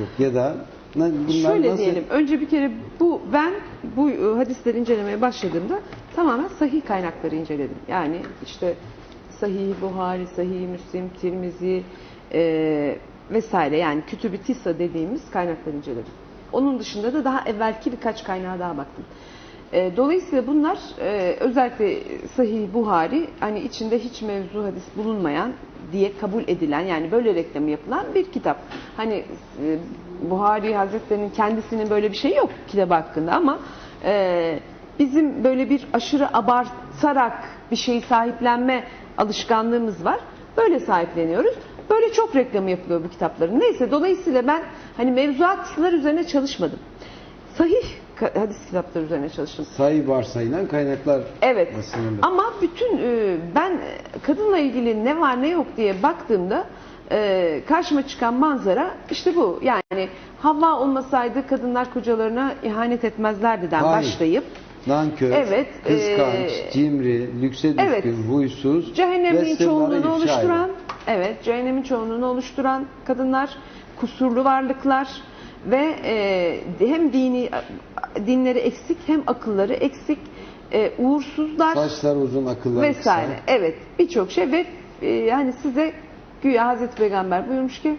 çok ya da bunlar Şöyle nasıl diyelim. Önce bir kere bu ben bu e, hadisleri incelemeye başladığımda tamamen sahih kaynakları inceledim. Yani işte Sahih Buhari, Sahih Müslim, Tirmizi e, vesaire yani Kütüb-i Tisa dediğimiz kaynakları inceledim. Onun dışında da daha evvelki birkaç kaynağa daha baktım. E, dolayısıyla bunlar e, özellikle Sahih Buhari hani içinde hiç mevzu hadis bulunmayan diye kabul edilen yani böyle reklamı yapılan bir kitap. Hani e, Buhari Hazretleri'nin kendisinin böyle bir şey yok kitap hakkında ama bizim böyle bir aşırı abartarak bir şeyi sahiplenme alışkanlığımız var. Böyle sahipleniyoruz. Böyle çok reklamı yapılıyor bu kitapların. Neyse dolayısıyla ben hani mevzuatlar üzerine çalışmadım. Sahih hadis kitapları üzerine çalıştım. sayı varsayılan kaynaklar Evet. sınırlı. Ama bütün e, ben kadınla ilgili ne var ne yok diye baktığımda e, karşıma çıkan manzara işte bu. Yani Havva olmasaydı kadınlar kocalarına ihanet etmezlerdiden Hayır. başlayıp Nankör, Evet, kıskanç, eee, cimri, lükse düşkün, evet. huysuz cehennemin çoğunluğunu oluşturan, evet cehennemin çoğunluğunu oluşturan kadınlar, kusurlu varlıklar ve e, hem dini dinleri eksik hem akılları eksik, e, uğursuzlar Saçlar uzun, akıllar vesaire. kısa. Evet, birçok şey ve e, hani size güya Hazreti Peygamber buyurmuş ki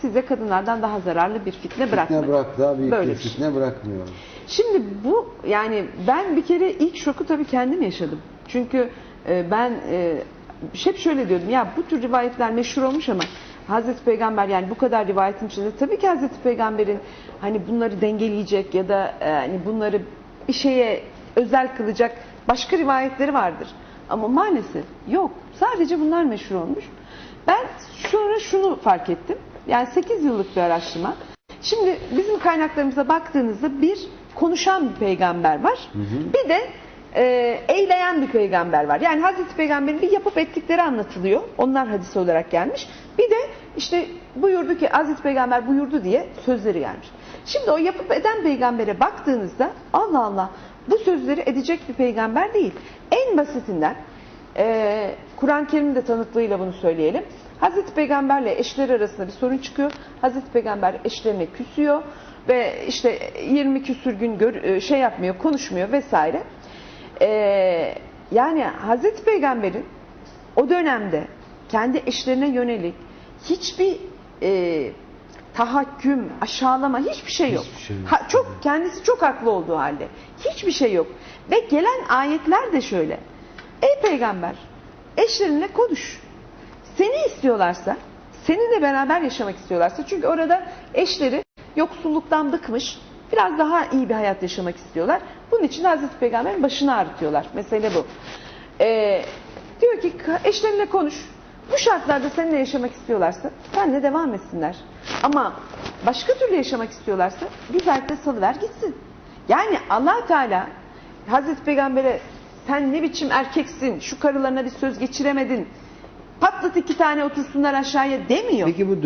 size kadınlardan daha zararlı bir fitne bırakmayın. Fitne bırak daha büyük Böyle bir bir şey. fitne bırakmıyor. Şimdi bu yani ben bir kere ilk şoku tabii kendim yaşadım. Çünkü e, ben e, hep şöyle diyordum ya bu tür rivayetler meşhur olmuş ama Hazreti Peygamber yani bu kadar rivayetin içinde tabii ki Hazreti Peygamber'in hani bunları dengeleyecek ya da e, hani bunları bir şeye özel kılacak başka rivayetleri vardır. Ama maalesef yok. Sadece bunlar meşhur olmuş. Ben sonra şunu fark ettim. Yani 8 yıllık bir araştırma. Şimdi bizim kaynaklarımıza baktığınızda bir konuşan bir peygamber var. Bir de e, eyleyen bir peygamber var. Yani Hazreti Peygamber'in bir yapıp ettikleri anlatılıyor. Onlar hadis olarak gelmiş. Bir de işte buyurdu ki Hazreti Peygamber buyurdu diye sözleri gelmiş. Şimdi o yapıp eden peygambere baktığınızda Allah Allah bu sözleri edecek bir peygamber değil. En basitinden e, Kur'an-ı Kerim'in de tanıklığıyla bunu söyleyelim. Hazreti Peygamberle eşleri arasında bir sorun çıkıyor. Hazreti Peygamber eşlerine küsüyor ve işte 20 küsür gün gör, e, şey yapmıyor, konuşmuyor vesaire. Ee, yani Hazreti Peygamber'in o dönemde kendi eşlerine yönelik hiçbir e, tahakküm, aşağılama hiçbir şey yok. Hiçbir şey yok. Ha, çok kendisi çok haklı olduğu halde hiçbir şey yok. Ve gelen ayetler de şöyle. Ey peygamber eşlerinle konuş. Seni istiyorlarsa, seninle beraber yaşamak istiyorlarsa çünkü orada eşleri yoksulluktan bıkmış, biraz daha iyi bir hayat yaşamak istiyorlar. Bunun için Hazreti Peygamber'in başını ağrıtıyorlar. Mesele bu. Ee, diyor ki eşlerinle konuş. Bu şartlarda seninle yaşamak istiyorlarsa seninle devam etsinler. Ama başka türlü yaşamak istiyorlarsa güzellikle salıver gitsin. Yani allah Teala Hazreti Peygamber'e sen ne biçim erkeksin, şu karılarına bir söz geçiremedin, patlat iki tane otursunlar aşağıya demiyor. Peki bu